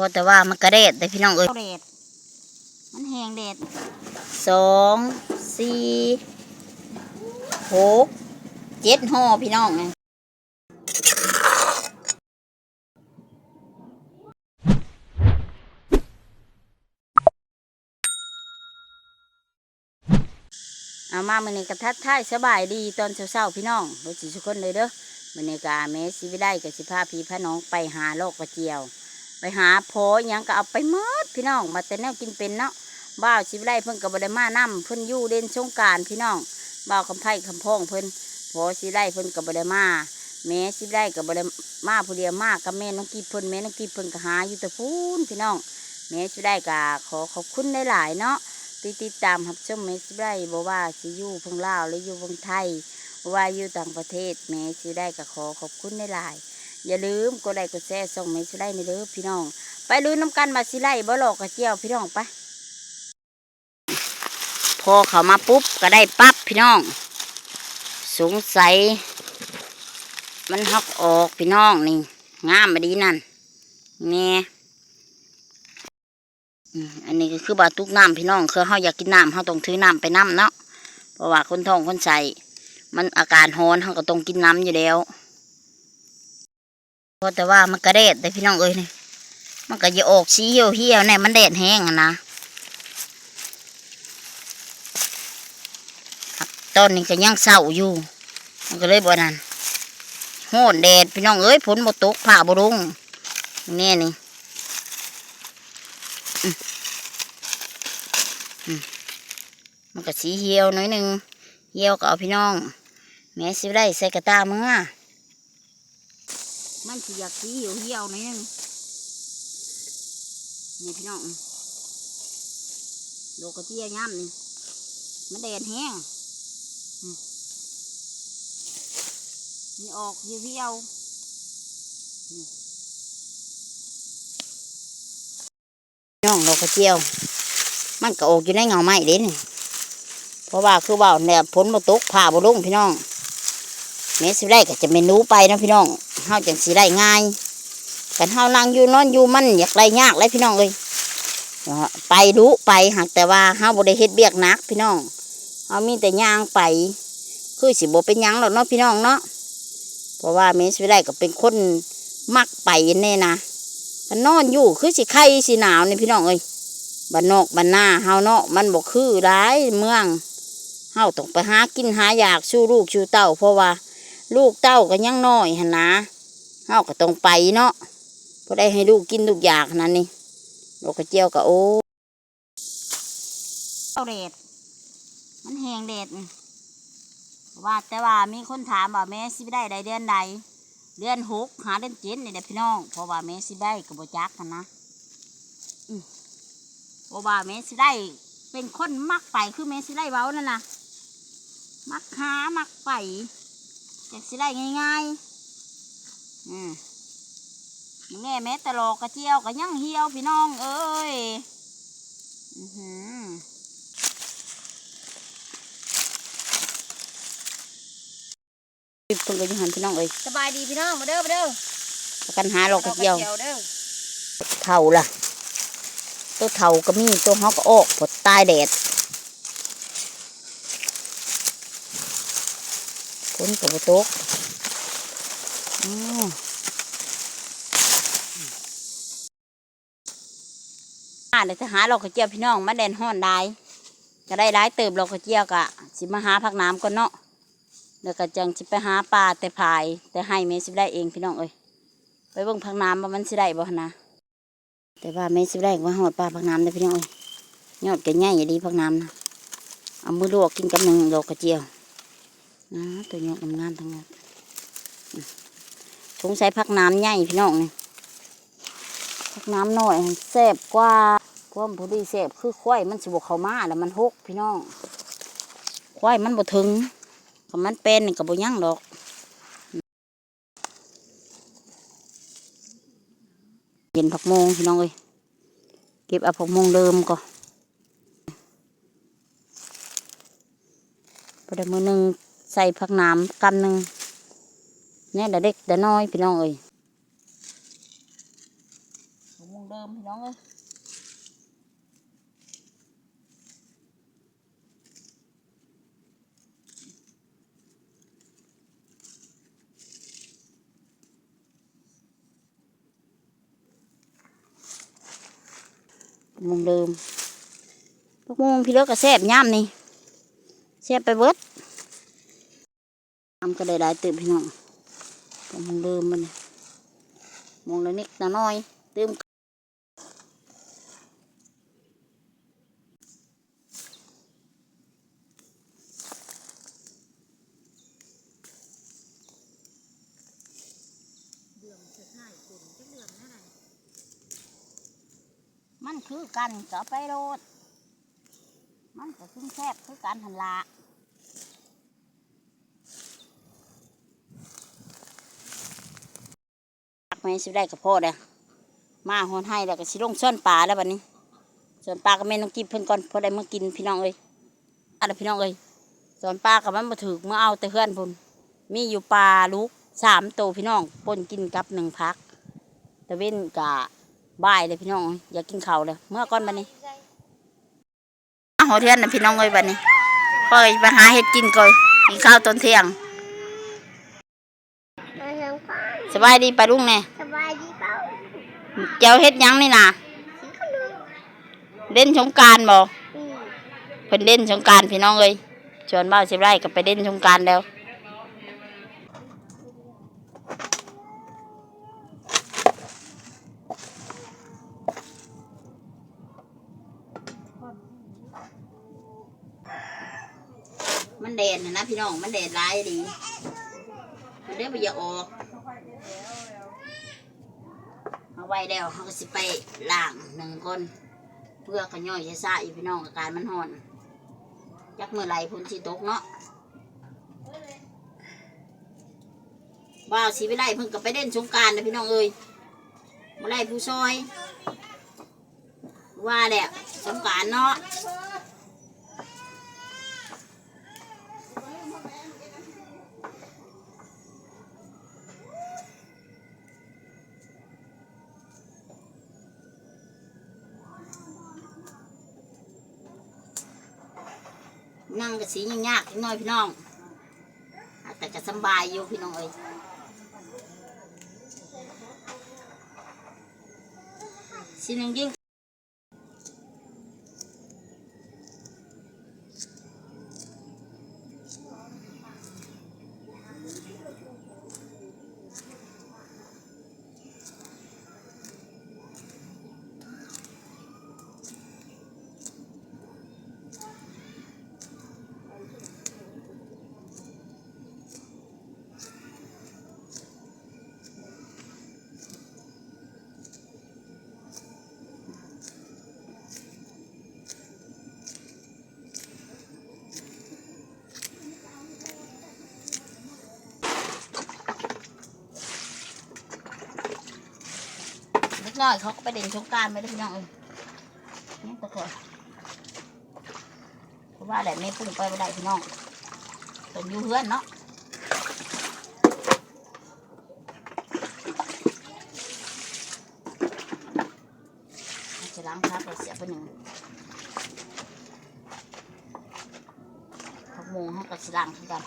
พอแต่ว่ามันกระเด็ดแต่พี่น้องเอ้ยเดดมันแหงเดดสองสี่หกเจ็ดห่อพี่น้องไงเอามามื่อนี้กระทัดท้ายสบายดีตอนเช้าๆพี่น้องโดยสิทุกคนเลยเด้อมื่อนี้กาเมสิวิได้กับสิพาพี่พาน้องไปหาโลกกระเจียว ไปหาโพหยังก็เอาไปหมดพี่น้องมาแต่แนวกินเป็นเนาะบ้าวสิวิได้เพิ่นกับบไดมานํเพิ่นยู่เด่นสงการพี่น้องบ้าวคำไพ่คำพองเพิ่นพอสิได้เพิ่นกับบไดมาแม่สิบได้กับบไดมาผู้เดียวมากกับแม่น้องกีเพิ่นแม่น้องกีเพิ่นก็หาอยู่แต่พูนพี่น้องแม่สิบได้ก็ขอขอบคุณหลายๆเนาะที่ติดตามรับชมแม่สิบได้บอกว่าสิอยู่เพิ่งลาวหรืออยู่พงไทยว่าอยู่ต่างประเทศแม่สิบได้ก็ขอขอบคุณหลายๆ อย่าลืมกดไลค์กดแชร์ส่งแม่สิได้ในเด้อพี่น้อง ไปลุยน้ำกันมาสิไล่บ่หลอกกระเจียวพี่น้องไปพอเขามาปุ๊บก็ได้ปั๊บพี่น้อง สงสัย มันหักออกพี่น้องนี่งามมาดีนั่นแน่ยอันนี้ก็คือบาตุกน้ำพี่น้องคือเขาอยากกินน้ำเขาต้องถือน้ำไปน้ำเนาะเพราะว่าคนท้องคนใส่มันอาการฮ้อนเขาก็ต้องกินน้ำอยู่แล้ว ราะแต่ว่ามันกระเด็ดแต่พี่น้องเอ้ยนี่มันก็จะออกสีเหี่ยวเหี่ยวๆเนี่ยมันแดดแห้งอะนะตอนนี้ก็ยังเศร้าอยู่ มันก็เลยบ่นั่นโหดแดดพี่น้องเอ้ยฝนบ่ตกผ่าบ่ลงแนี่นี่มันก็สีเหี่ยวน่อยหนึ่งเหี่ยวก็เอาพี่น้องแม่สิได้ใส่กระตาเมื่อ มันสิอยากสีเหี่ยวเหี่ยวน่อยหนึงนี่พี่น้องโลกระเจียย่ำนี่มันแดดแห้งมนี่ออกเหี่ยวๆนี่น้องโลกระเจียว มันก็ออกอยู่ในเงาไม้เด่นเพราะว่าคือว่าเนี่ยฝนมาตกผ่าบ่งพี่น้องแม่สิได้ก็จะเมนูไปนะพี่น้อง เฮาจังสิได้ง่ายกันเฮานั่งอยู่นอนอยู่มันอยากไรยากเลยพี่น้องเอ้ยไปรู้ไปหากแต่ว่าเฮาบ่ได้เฮ็ดเบียกนักพี่น้องเฮามีแต่ย่างไป คือสิบ่เป็นยังหรอกเนาะพี่น้องเนาะเพราะว่าเมสวิไลก็เป็นคนมักไปแน่นะกันนอนอยู่คือสิไข้สิหนาวนี่พี่น้องเอ้ยบ้านนอกบ้านนาเฮาเนาะมันบ่คือร้ายเมืองเฮาต้องไปหากินหาอยากสู้ลูกสู้เต้า เพราะว่าลูกเต้าก็ยังน้อยหั่นนะ เฮาก็ต้องไปเนาะพอได้ให้ลูกกินทุกอย่างนั่นนี่ดอกกระเจียวกับโอ้เดดมันแหงเดดว่าแต่ว่ามีคนถามว่าแม่สิได้ได้เดือนใดเดือนหกหาเดือนเจ็ดนี่แหละพี่น้องเพราะว่าแม่สิได้กับบจักกันนะอืมเพราะว่าแม่สิได้เป็นคนมักไปคือแม่สิได้เว้านั่นนะมักหามักไปอยากสิได้ง่าย ๆ อืมแม่แม่ตะโลกกระเจียวก็ยังเหี่ยวพี่น้องเอ้ยอื้อหือยเพิ่นก็อยังหันพี่น้องเอ้ยสบายดีพี่น้องมาเด้อมาเด้อประกันหาดอกกระเจียวเด้อเท่าล่ะ ตัวเท่าก็มีตัวฮอกก็ออกผดตายแดดฝนกับตก อาเดี๋ยวจะหาดอกกระเจียวพี่น้องมาแดนห้อนได้ก็ได้ร้ายเติบดอกกระเจียวกะสิมาหาพักน้ำก่อนเนาะเดี๋ยวก็จังสิไปหาปลาแต่พาย แต่ให้แม่สิได้เองพี่น้องเอ้ยไปเบิ่งพักน้ำว่ามันสิได้บ่ห์นะแต่ว่าแม่สิได้ว่าหอดปลาพักน้ำเด้พี่น้องเอ้ยยอดแก่ใหญ่อย่าดีพักน้ำนะเอามือลวกกินกับหนึ่งดอกกระเจียวนะตัวยอดงามทั้งนั้น สงสัยพักน้ำใหญ่พี่น้องนี่พักน้ำหน้อยแซ่บกว่าความพอดีแซ่บคือควายมันสิบกเขามาแล้วมันหกพี่น้องควายมันบ่ถึงก็มันเป็นกับบุยังดอกเย็นผักโมงพี่น้องเอ้ยเก็บเอาผักโมงเดิมก่อนพอได้มือหนึ่งใส่ผักน้ำกำหนึ่ง นี่ยเด็กเด็กน้อยพี่น้องเอ้ยโอ้วงเดิมพี่น้องเอ้ยมุงเดิมพวกมุงพี่เลิกก็แซ่บย่ำนี่แซ่บไปเบิดทำก็ได้ได้ตื่มพี่น้อง มุงเดิมมันมุงละนิดละน้อยเตื่มมันคือกันก็ไปโรดมันก็ขึ้นแซ่บคือกันหันละตัก ไม่สิได้กับพ่อเด้อมาหอนให้แล้วก็สิลงซ่อนปลาแล้วบัดนี้ส่วนปลาก็แม่นต้องกินเพิ่นก่อนพอได้มากินพี่น้องเอ้ยอะไรพี่น้องเอ้ยส่วนปลากับมันมาถือเมื่อเอาแต่เพื่อนพุ่นมีอยู่ปลาลูกสามตัวพี่น้องปนกินกับหนึ่งพักตะเว้นกะบ่ายเลยพี่น้องเอ้ยอยากกินข้าวเลยเมื่อก่อนบัดนี้อาหอเทือนนะพี่น้องเอ้ยบัดนี้พ่อยไปหาเห็ดกินก่อนกินข้าวตอนเที่ยงมาทางฟ้าสบายดีปะลุงแน่สบายดีเปล่า เจ้าเฮ็ดยังนี่นะเล่นสงการบ่อืมเพิ่นเล่นสงการพี่น้องเอ้ยชวนบ้าสิบไร่ก็ไปเล่นสงการแล้วมันแดดนะนะพี่น้องมันแดดร้ายดีมันเดี๋ยวไปอย่าออก เอาไว้แล้วเขาก็สิไปล้างหนึ่งคน เพื่อขย่อยจะซาอีพี่น้องอาการมันห่อนยักเมื่อไหรพุ่นสิตกเนาะว่าวสีไปไลเพิ่งกับไปเล่นสงการนะพี่น้องเอ้ยมาไล่ผู้ซอย ว่าแหละสงการเนาะ กับสียากๆนิดหน่อยพี่น้อง แต่ก็สบายอยู่พี่น้องเอ้ยสีหนึ่งยิ่ง น่อยเขาก็ไปเด่นสงการไปด้ยพี่น้องเอ้ยนี่ตะเกียเพราะว่าแหละไม่ปุ่งไปไม่ได้พี่น้องเป็นยูเพื่อนเนาะจะล้างพักเราเสียไปหนึ่งพักโมงให้กับสิล้างคือกัน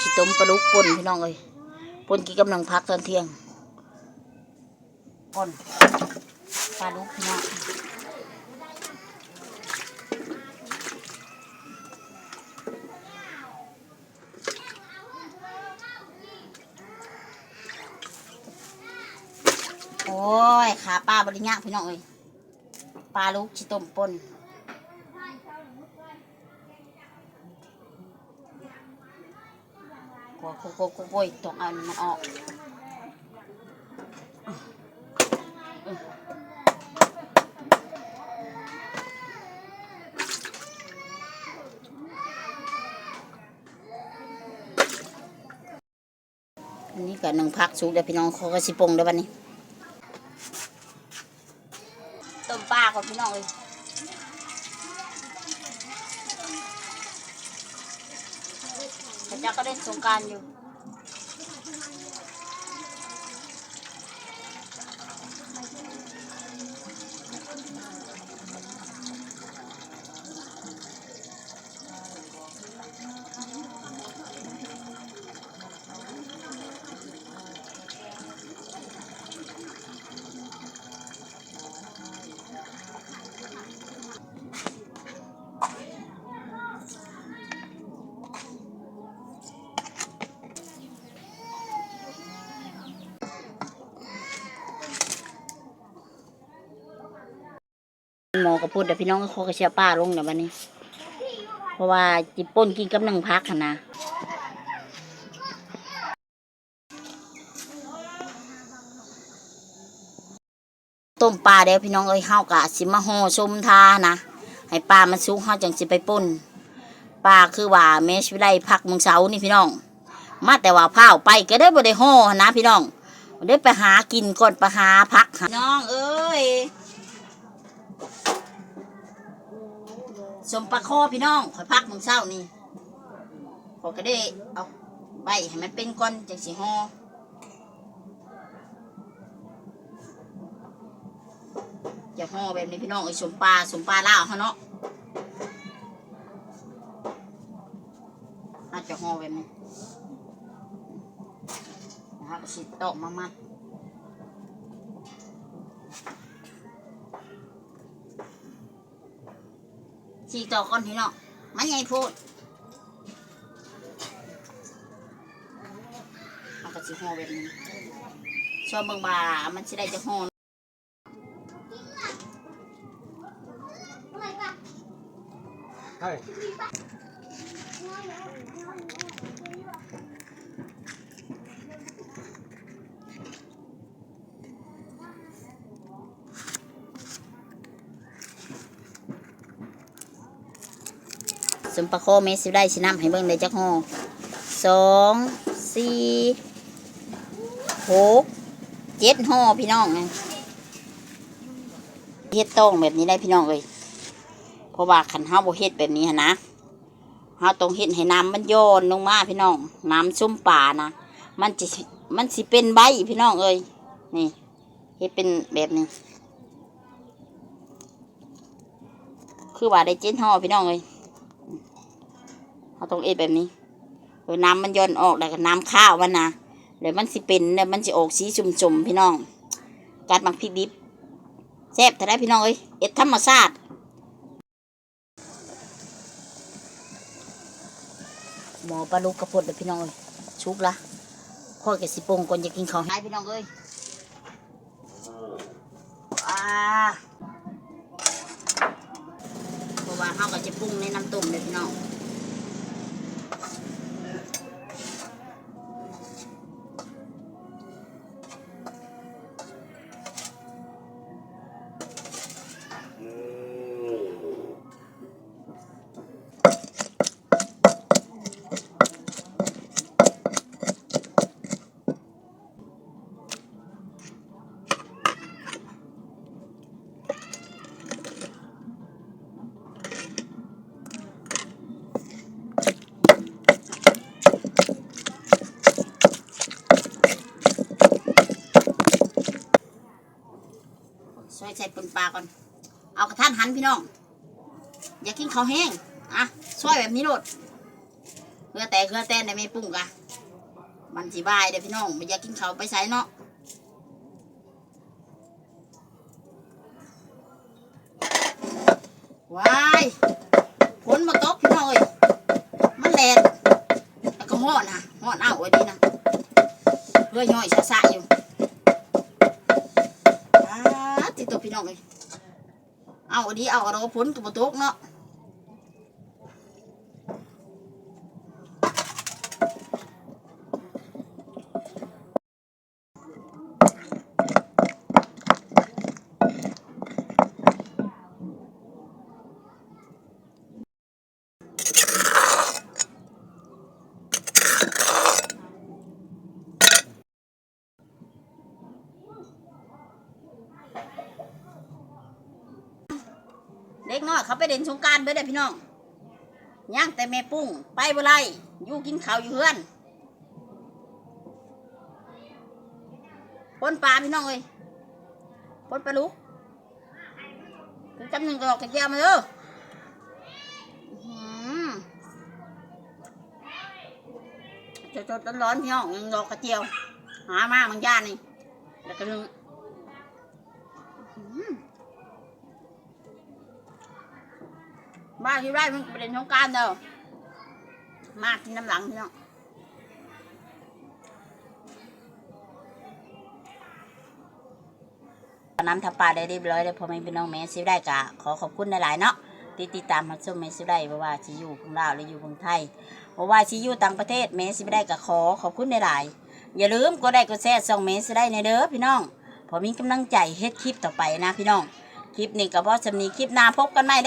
สิต้มปลาดุกป่นพี่น้องเอ้ยป่นกี่กำลังพักตอนเที่ยงป่นปลาดุกพี่น้องโอ้ยขาปลาบริญญาพี่น้องเอ้ยปลาลูกชิต้มป่น กัวกลักลักลัต้องเอามันออกอันนี้ก็หนึ่งพักสุกเดี๋ยวพี่น้องเขาก็สิปรุงเดี๋ยววันนี้ต้มปลาของพี่น้องเลย พระเจ้า ก็เล่นสงกรารอยู่หมอก็พูดเดี๋ยวพี่น้องก็ขอกระเชียป้าลงเดี๋ยววันนี้ เพราะว่าจิป่นกินกับหนึ่งพักนะต้มปลาเดี๋ยวพี่น้องเอ้ยเฮากะสิมาห่อชมทานะให้ปลามันสุกเฮาจังสิไปป่นปลาคือว่าแม่ชิวิไลพักมึงเสานี่พี่น้อง มาแต่ว่าพร้าไปก็ได้บ่ได้ห่อนะพี่น้องได้ไปหากินก่อนไปหาพักน้องเอ้ย สมปลาคอพี่น้องข่อยพักมึงเศร้านี่ขอยก็ได้เอาใบให้มันเป็นก้อนจังสีห่อจะห่อแบบนี้พี่น้องไอ้สมปลาสมปลาล่าเขาเนาะอาจจะห่อแบบนี้นะครับสิตอกมามัด สี่ต่อก่อนพี่น้องมันใหญ่พูดมันกระสิห่อแบบนี้ชอบเบิ่งบามันจะได้จะห่อใช่ สมปลาโคเมสิได้สินำให้เบิ่งได้จักห่อสองสี่หกเจ็ดห่อพี่น้องไงเฮ็ดต้องแบบนี้ได้พี่น้องเลยเพราะว่าขันเฮาบ่เฮ็ดแบบนี้นะเฮาต้องเฮ็ดให้น้ำมันโยนลงมาพี่น้อง น้ำซุ่มป่านะมันจะมันสิเป็นใบพี่น้องเอ้ยนี่เฮ็ดเป็นแบบนี้ คือว่าได้เจ็ดห่อพี่น้องเลย เขาต้องเอ็ดแบบนี้เออน้ำมันย่อนออกแล้วก็น้ำข้าวมันนะเดี๋ยวมันสิเป็นเดี๋ยวมันจะออกสีจุ่มๆพี่น้องการหมักพริกดิบแซ่บแต่ได้พี่น้องเอ้ยเอ็ดธรรมชาติหมอปลาลูกกระพดเลยพี่น้องเอ้ยชุบละค่อยกับสิปงก่อนจะกินข้าให้พี่น้องเอ้ยว้าเพราะว่าเขาก็จะปรุงในน้ำต้มเลยพี่น้อง หันพี่น้อง อย่ากินข้าวแห้งอะซอยแบบนี้โลดเพื่อแต่เพื่อแต่ในไม่ปรุงกะมันสิบายเด้อพี่น้องไม่อยากกินข้าวไปใส่เนาะว้ายฝนมาตกพี่น้องเอ้ยมันแลนแล้วก็ห่อนนะห่อนเอาไว้ดีนะเพื่อย่อยชะสะอยู่ เอาอันนี้เอาเราก็พ้นกับประตูเนาะ เขาไปเด่นสงการไปได้อพี่น้องย่างแต่แม่ปุ้งไปบ่ไรอยู่กินข้าวอยู่เฮือนปนปลาพี่น้องเอ้ยปนปลาลูกถึงจำหนึ่งดอกกระเจียวมาเด้ออื้อหือสดร้อนๆพี่น้องยังดอกกระเจียว หามาบางย่านนี่แล้วก็นึง อื้อหือบ้าที่ได้มันเป็นสงการเด้อมากินน้ำหลังพี่น้องน้ำทับปลาได้เรียบร้อยแล้วพอแม่พี่น้องแม่ซิได้กะขอขอบคุณหลายๆเนาะที่ติดตามมาชมแม่ซิได้เพราะว่าชิอยู่ของเราวหรืออยู่ของไทยเพราะว่าชิอยู่ต่างประเทศแม่ซิได้กะขอขอบคุณหลายๆอย่าลืมกดไลค์กดแชร์ส่องแม่ซิได้ในเด้อพี่น้องพอมีกำลังใจเฮ็ดคลิปต่อไปนะพี่น้องคลิปนี้ก็เพราะสำนีคลิปหน้าพบกันใหม่เด้อ